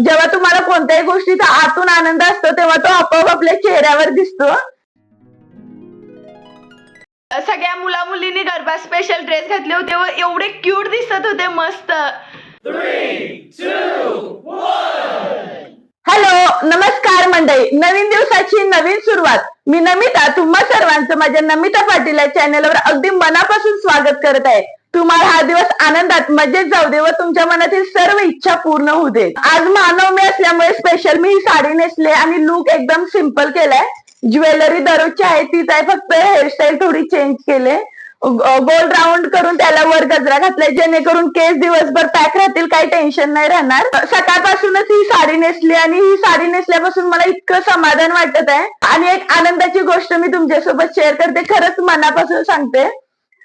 जेव्हा तुम्हाला कोणत्याही गोष्टीचा आतून आनंद असतो तेव्हा तो आपोआप आपल्या चेहऱ्यावर दिसतो. सगळ्या मुला मुलींनी गरबा स्पेशल ड्रेस घातले होते व एवढे क्यूट दिसत होते मस्त. हॅलो नमस्कार मंडळी. नवीन दिवसाची नवीन सुरुवात. मी नमिता तुम्हा सर्वांचं माझ्या नमिता पाटील या चॅनलवर अगदी मनापासून स्वागत करत आहे. तुम्हाला हा दिवस आनंदात मजेत जाऊ दे व तुमच्या मनातील सर्व इच्छा पूर्ण होऊ दे. आज मानव मी असल्यामुळे स्पेशल मी ही साडी नेसले आणि लुक एकदम सिंपल केलाय. ज्वेलरी दररोजची आहे तीच आहे फक्त हेअरस्टाईल थोडी चेंज केले. गोल राऊंड करून त्याला वर गजरा घातलाय जेणेकरून केस दिवसभर पॅक राहतील काही टेन्शन नाही राहणार. सकाळपासूनच ही साडी नेसली आणि ही साडी नेसल्यापासून मला इतकं समाधान वाटत आहे. आणि एक आनंदाची गोष्ट मी तुमच्यासोबत शेअर करते खरंच मनापासून सांगते.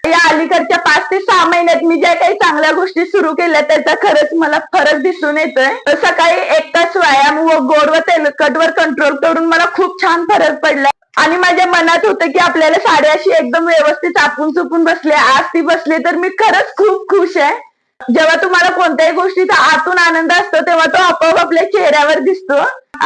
या अलीकडच्या पाच ते सहा महिन्यात मी ज्या काही चांगल्या गोष्टी सुरू केल्या त्याचा खरंच मला फरक दिसून येतोय. सकाळी एक तास व्यायाम व गोड व तेलकटवर कंट्रोल करून मला खूप छान फरक पडला. आणि माझ्या मनात होतं की आपल्याला साडी अशी एकदम व्यवस्थित आपण चुपून बसले आज ती बसली तर मी खरंच खूप खुश आहे. जेव्हा तुम्हाला कोणत्याही गोष्टीचा आतून आनंद असतो तेव्हा तो आपोआप आपल्या चेहऱ्यावर दिसतो.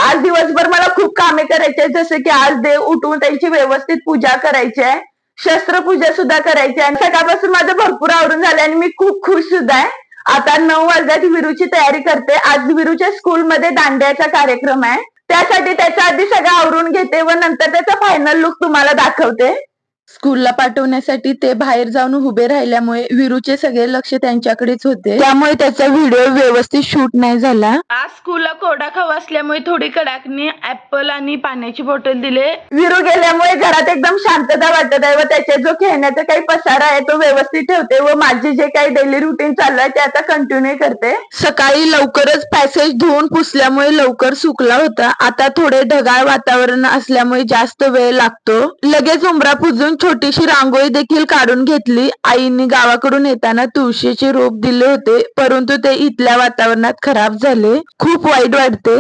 आज दिवसभर मला खूप कामे करायची आहेत जसे की आज देव उठून त्यांची व्यवस्थित पूजा करायची आहे. शस्त्रपूजा सुद्धा करायची आहे आणि सकाळपासून माझं भरपूर आवडून झालं आणि मी खूप खुश सुद्धा आहे. आता नऊ वाजल्यात विरूची तयारी करते. आज विरूच्या स्कूलमध्ये दांड्याचा कार्यक्रम आहे. त्यासाठी त्याच्या आधी सगळं आवरून घेते व नंतर त्याचा फायनल लुक तुम्हाला दाखवते. स्कूलला पाठवण्यासाठी ते बाहेर जाऊन उभे राहिल्यामुळे विरूचे सगळे लक्ष त्यांच्याकडेच होते. त्यामुळे त्याचा व्हिडिओ व्यवस्थित शूट नाही झाला. आज स्कूलला कोरडा खाऊ असल्यामुळे थोडी कडाकनी ऍपल आणि पाण्याची बॉटल दिले. विरू गेल्यामुळे घरात एकदम शांतता वाटत आहे व त्याच्या जो खेळण्याचा काही पसारा आहे तो व्यवस्थित ठेवते व माझे जे काही डेली रुटीन चालू आहे ते आता कंटिन्यू करते. सकाळी लवकरच पॅसेज धुवून पुसल्यामुळे लवकर सुकला होता. आता थोडे ढगाळ वातावरण असल्यामुळे जास्त वेळ लागतो. लगेच उंबरा पुजून छोटीशी रांगोळी देखील काढून घेतली. आईने गावाकडून येताना तुळशीचे रोप दिले होते परंतु ते इथल्या वातावरणात खराब झाले. खूप वाईट वाटते.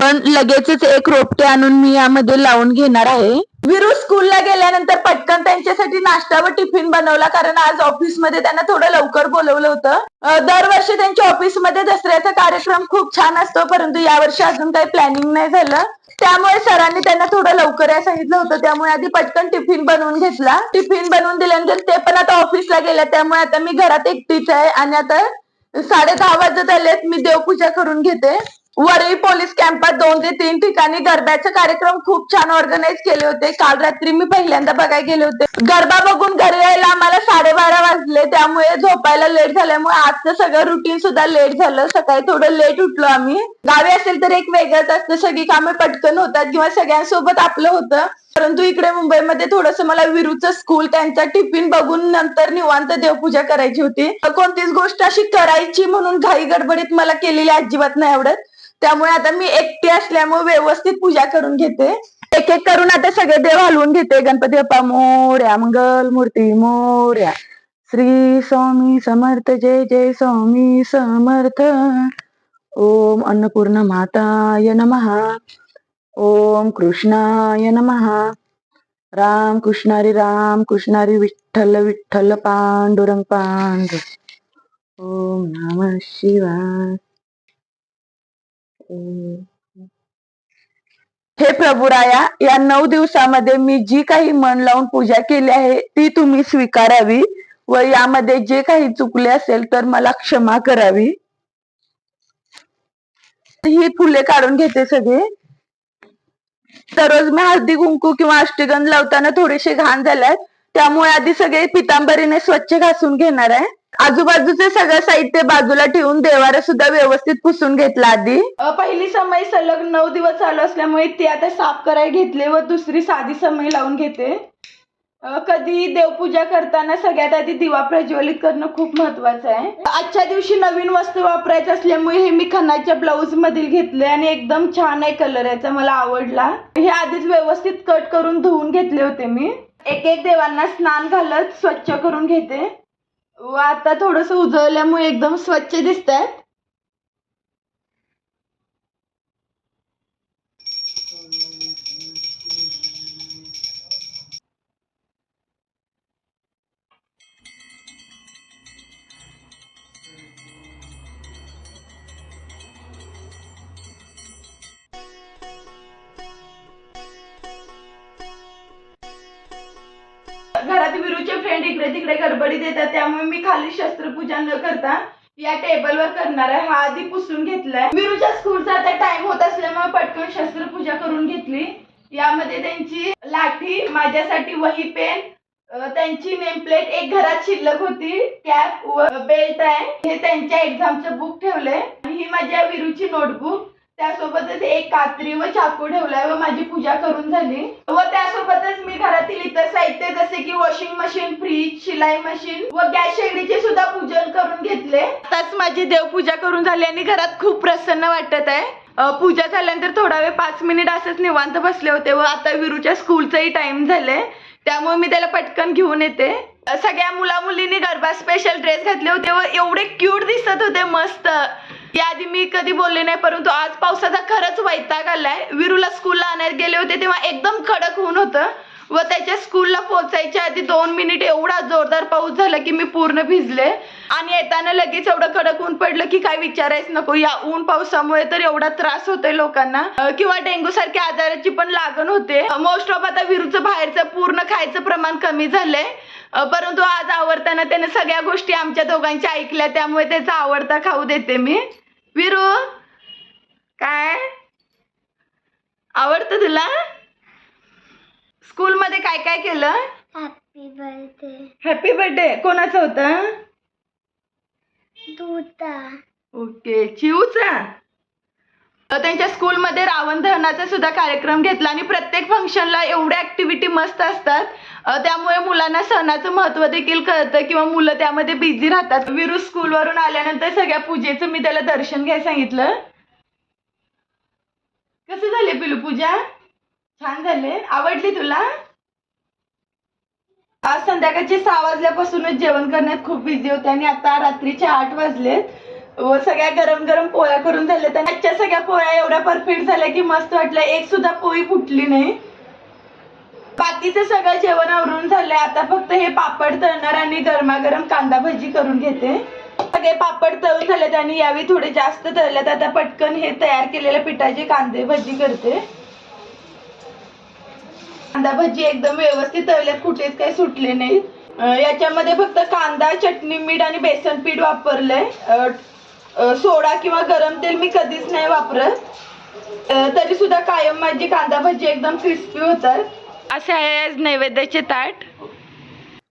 पण लगेचच एक रोपटे आणून मी यामध्ये लावून घेणार आहे. विरू स्कूलला गेल्यानंतर पटकन त्यांच्यासाठी नाश्ता व टिफिन बनवला कारण आज ऑफिसमध्ये त्यांना थोडं लवकर बोलवलं होतं. दरवर्षी त्यांच्या ऑफिसमध्ये दसऱ्याचा कार्यक्रम खूप छान असतो परंतु यावर्षी अजून काही प्लॅनिंग नाही झालं. त्यामुळे सरांनी त्यांना थोडं लवकर या सांगितलं होतं. त्यामुळे आधी पटकन टिफिन बनवून घेतला. टिफिन बनवून दिल्यानंतर ते पण आता ऑफिसला गेल्या त्यामुळे आता मी घरात एकटीच आहे आणि आता साडे दहा वाजत आलेत. मी देवपूजा करून घेते. वरळी पोलीस कॅम्पात दोन ते तीन ठिकाणी गरब्याचे कार्यक्रम खूप छान ऑर्गनाईज केले होते. काल रात्री मी पहिल्यांदा बघायला गेले होते. गरबा बघून घरी यायला आम्हाला साडेबारा वाजले. त्यामुळे झोपायला लेट झाल्यामुळे आजचं सगळं रुटीन सुद्धा लेट झालं. सकाळी थोडं लेट उठलो आम्ही. गावी असेल तर एक वेगळंच असतं. सगळी कामे पटकन होतात किंवा सगळ्यांसोबत आपलं होतं. परंतु इकडे मुंबईमध्ये थोडस मला विरूचं स्कूल त्यांचा टिफिन बघून नंतर निवांत देवपूजा करायची होती. कोणतीच गोष्ट अशी करायची म्हणून घाई गडबडीत मला केलेली अजिबात नाही आवडत. त्यामुळे आता मी एकटी असल्यामुळे व्यवस्थित पूजा करून घेते. एक एक करून आता सगळे देव हलवून घेते. गणपती बाप्पा मोर्या मंगल मूर्ती मोर्या. श्री स्वामी समर्थ जय जय स्वामी समर्थ. ओम अन्नपूर्ण माताय नमहा ओम कृष्णाय नमहा राम कृष्णारी राम कृष्णारी विठ्ठल विठ्ठल पांडुरंग पांडु. ओम नम शिवाय. हे प्रभुराया या नऊ दिवसामध्ये मी जी काही मन लावून पूजा केली आहे ती तुम्ही स्वीकारावी व यामध्ये जे काही चुकले असेल तर मला क्षमा करावी. ही फुले काढून घेते सगळे. दररोज मी हळदी कुंकू किंवा अष्टगंध लावताना थोडेसे घाण झाल्यात त्यामुळे आधी सगळे पितांबरीने स्वच्छ घासून घेणार आहे. आजूबाजूचे सगळं साहित्य बाजूला ठेवून देवारा सुद्धा व्यवस्थित पुसून घेतला आधी. पहिली समय सलग नऊ दिवस चालू असल्यामुळे ती आता साफ करायला घेतले व दुसरी साधी समय लावून घेते. कधी देवपूजा करताना सगळ्यात आधी दिवा प्रज्वलित करणं खूप महत्वाचं आहे. आजच्या दिवशी नवीन वस्तू वापरायचं असल्यामुळे हे मी खनाच्या ब्लाऊज मधील घेतले आणि एकदम छान आहे कलर याचा मला आवडला. हे आधीच व्यवस्थित कट करून धुवून घेतले होते मी. एक एक देवांना स्नान घालत स्वच्छ करून घेते. व आता थोडस उजळल्यामुळे एकदम स्वच्छ दिसत आहेत घरात विरूचे फ्रेंड इकडे तिकडे गडबडी देतात त्यामुळे मी खाली शस्त्रपूजा न करता या टेबलवर करणार आहे. हा आधी पुसून घेतलाय. विरूच्या स्कूलचा आता टाइम होत असल्यामुळे पटकन शस्त्रपूजा करून घेतली. यामध्ये त्यांची लाठी माझ्यासाठी वही पेन त्यांची नेम प्लेट एक घरात शिल्लक होती. कॅप व बेल्ट आहे. हे त्यांच्या एक्झामचं बुक ठेवलंय. आणि ही माझ्या विरूची नोटबुक त्यासोबतच एक कात्री व चाकू ठेवलाय व माझी पूजा करून झाली. व त्यासोबतच मी घरातील इतर साहित्य जसे की वॉशिंग मशीन फ्रीज शिलाई मशीन व गॅस शेगडीचे सुद्धा पूजन करून घेतले. आताच माझी देवपूजा करून झाली आणि घरात खूप प्रसन्न वाटत आहे. पूजा झाल्यानंतर थोडा वेळ पाच मिनिट असंच निवांत बसले होते व आता विरूच्या स्कूलचाही टाइम झालंय. त्यामुळे मी त्याला पटकन घेऊन येते. सगळ्या मुला मुलींनी गरबा स्पेशल ड्रेस घातले होते व एवढे क्यूट दिसत होते मस्त. याआधी मी कधी बोलले नाही परंतु आज पावसाचा खरंच वैताग आलाय. विरूला स्कूलला आणायला गेले होते तेव्हा एकदम कडक ऊन होतं व त्याच्या स्कूलला पोहोचायच्या आधी दोन मिनिट एवढा जोरदार पाऊस झाला की मी पूर्ण भिजले. आणि येताना लगेच एवढं कडक ऊन पडलं की काय विचारायच नको या ऊन पावसामुळे तर एवढा त्रास होतोय लोकांना. किंवा डेंग्यू सारख्या आजाराची पण लागण होते. मोस्ट ऑफ आता विरूचं बाहेरचं पूर्ण खायचं प्रमाण कमी झालंय. परंतु आज आवडताना त्याने सगळ्या गोष्टी आमच्या दोघांच्या ऐकल्या त्यामुळे त्याचा आवडता खाऊ देते मी. विरू? काय? आवडतं तुला? स्कूलमध्ये काय काय केलं? हॅपी बर्थडे हॅपी बर्थडे कोणाचं होतं? दूता ओके. चिऊचा? त्यांच्या स्कूलमध्ये रावण दहनाचा सुद्धा कार्यक्रम घेतला आणि प्रत्येक फंक्शनला एवढ्या ऍक्टिव्हिटी मस्त असतात. त्यामुळे मुलांना सणाचं महत्त्व देखील कळतं किंवा मुलं त्यामध्ये बिझी राहतात. विरू स्कूलवरून आल्यानंतर सगळ्या पूजेचं मी त्याला दर्शन घ्यायला सांगितलं. कसं झाले पिलू पूजा? छान झाले. आवडली तुला? आज संध्याकाळचे सहा वाजल्यापासूनच जेवण करण्यात खूप बिझी होते आणि आता रात्रीचे आठ वाजलेत. व सगळ्या गरम गरम पोळ्या करून झाल्या. आणि आजच्या सगळ्या पोळ्या एवढ्या परफेक्ट झाल्या की मस्त वाटलं. एक सुद्धा पोळी फुटली नाही. बाकीचं सगळं जेवण आवरून झालंय. आता फक्त हे पापड तळणार आणि गरमागरम कांदा भजी करून घेते. सगळे पापड तळून झालेत आणि यावेळी थोडे जास्त तळलेत. आता पटकन हे तयार केलेल्या पिठाचे कांदे भजी करते. कांदा भजी एकदम व्यवस्थित तळल्यात. कुठेच काही सुटले नाहीत. याच्यामध्ये फक्त कांदा चटणी मीठ आणि बेसन पीठ वापरलंय. सोडा किंवा गरम तेल मी कधीच नाही वापरत. तरी सुद्धा कायम माझी कांदा भजी एकदम क्रिस्पी होतात. असे आहे आज नैवेद्याचे ताट.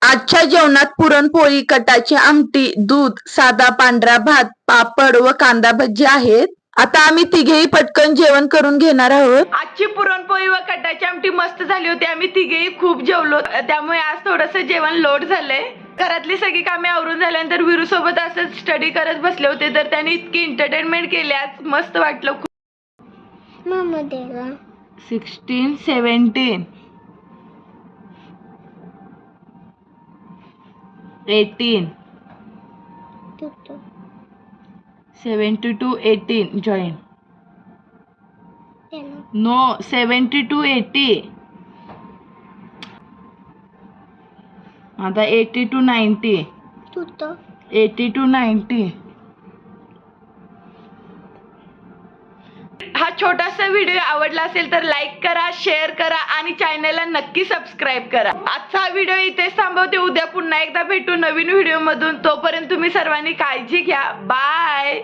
आजच्या जेवणात पुरणपोळी कटाची आमटी दूध साधा पांढरा भात पापड व कांदा भजी आहेत. आता आम्ही तिघेही पटकन जेवण करून घेणार आहोत. आजची पुरणपोळी व कटाची आमटी मस्त झाली होती. आम्ही तिघेही खूप जेवलो. त्यामुळे आज थोडस जेवण लोड झालंय. घरातली सगळी कामे आवरून झाल्यानंतर विरू सोबत असंच स्टडी करत बसले होते. तर त्यांनी इतकी एंटरटेनमेंट केली. आज मस्त वाटलं खूप. सिक्स्टीन सेवन्टीन एटीन दूता सेवन्टी टू एटीन जॉईन. ना सेवन्टी टू एटी. आता eighty two ninety. Eighty two ninety. हा छोटासा व्हिडिओ आवडला असेल तर लाईक करा शेअर करा आणि चॅनलला नक्की सबस्क्राईब करा. आजचा हा व्हिडिओ इथेच थांबवते. उद्या पुन्हा एकदा भेटू नवीन व्हिडिओ मधून तोपर्यंत तुम्ही सर्वांनी काळजी घ्या. बाय.